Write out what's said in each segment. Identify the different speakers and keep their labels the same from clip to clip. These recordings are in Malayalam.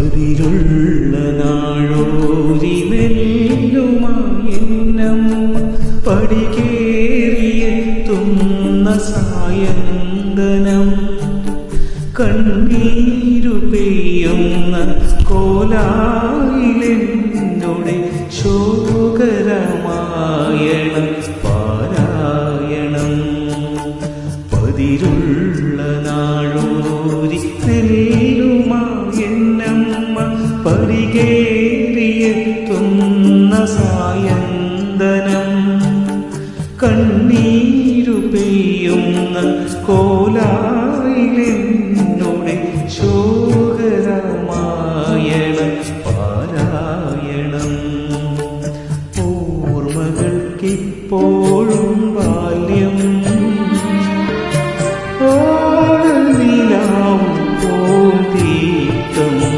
Speaker 1: പതിരുള്ള നാളോതി നെല്ലുമായെന്നം പടികേറിയെത്തുന്ന സായന്തനം കണ്ണീരു പെയ്യുന്ന കോലാ കണ്ണീരു പെയ്യുന്ന കോലായിലെന്നോടെ ശോകരമായണം പാരായണം. ഓർമ്മകൾക്കിപ്പോഴും ബാല്യം. ദീപ്തം ഓർമ്മകൾക്കിപ്പോഴും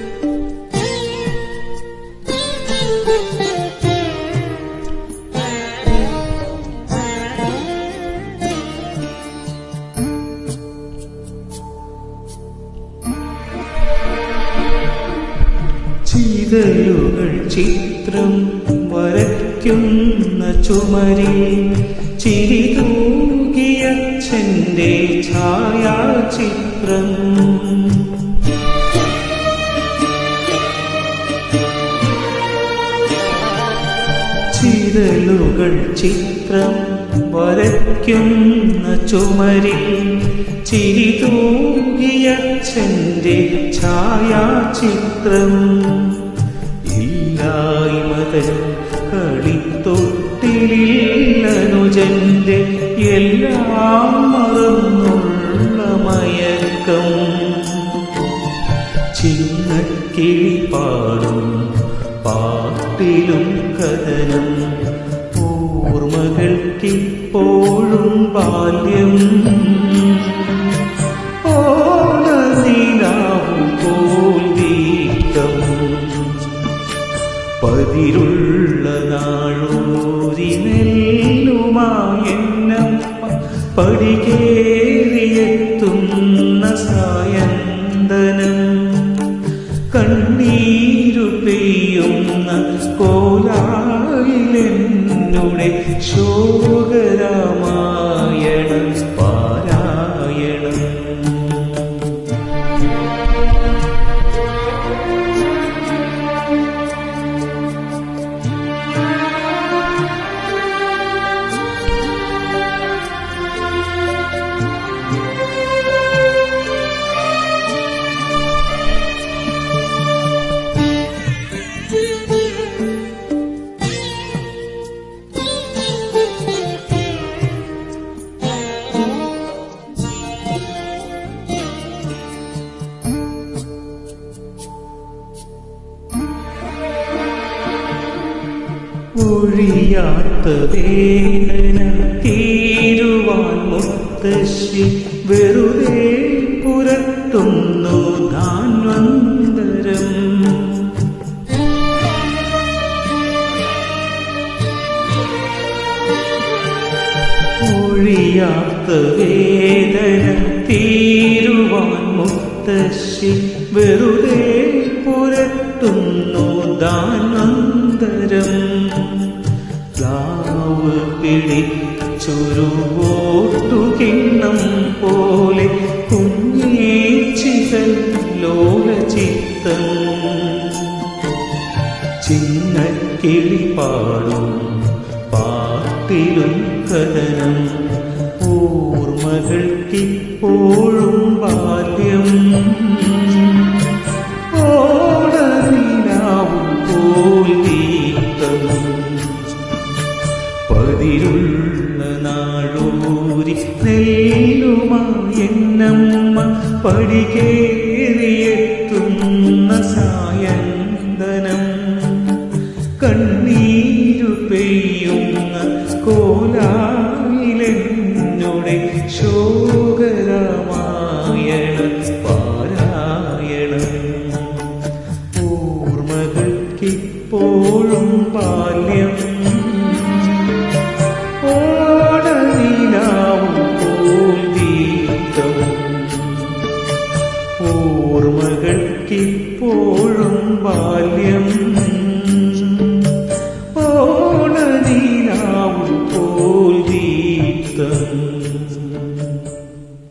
Speaker 1: ചിതലുകൾ ചിത്രം വരയ്ക്കുന്ന ചുമരിൽ ചിരി തൂകിയച്ഛന്റെ ഛായാചിത്രം. ചിരലുകൾ ചിത്രം വരയ്ക്കുന്ന ചുമരിൽ ചിരി തൂകിയച്ഛന്റെ ഛായാചിത്രം. ഇല്ലായ്മതൻ കളിത്തൊട്ടിലില്ലനുജന്റെ എല്ലാം മറന്നുള്ള മയക്കം. ചിന്നക്കിളി പാടും പാട്ടിലും കഥനം. ഓർമ്മകൾക്കിപ്പോഴും ബാല്യം. പടികേറിയെത്തുന്ന സായന്തനം കണ്ണീരു പെയ്യുന്ന കോലായിലെന്നുടെ ശോകരാമായണം. ഒഴിയാത്ത വേദന തീരുവാൻ മുത്തശ്ശി വെറുതെ പുരട്ടുന്നു ധാന്വന്തരം ഒഴിയാത്ത വേദന തീരുവാൻ മുത്തശ്ശി വെറുതെ പുരട്ടുന്നു ദാനന്തരം പിടിച്ചൊരു ഓട്ടുകിണ്ണം പോലെ കുഞ്ഞേച്ചിതൽ ലോകചിത്തം ചിന്നക്കിളി പാടും പാട്ടിലും കഥനം നാഴൂരി നെല്ലുമായെന്നമ്മ പടികേറിയെത്തുന്ന സായന്തനം കണ്ണ കണ്ണീരു പെയ്യുന്ന കോലായിലെന്നുടെ ശോകരാമായണ പാരായണം. ഓർമ്മകൾക്കിപ്പോഴും ബാല്യം ഓർമ്മകൾക്കിപ്പോഴും ബാല്യം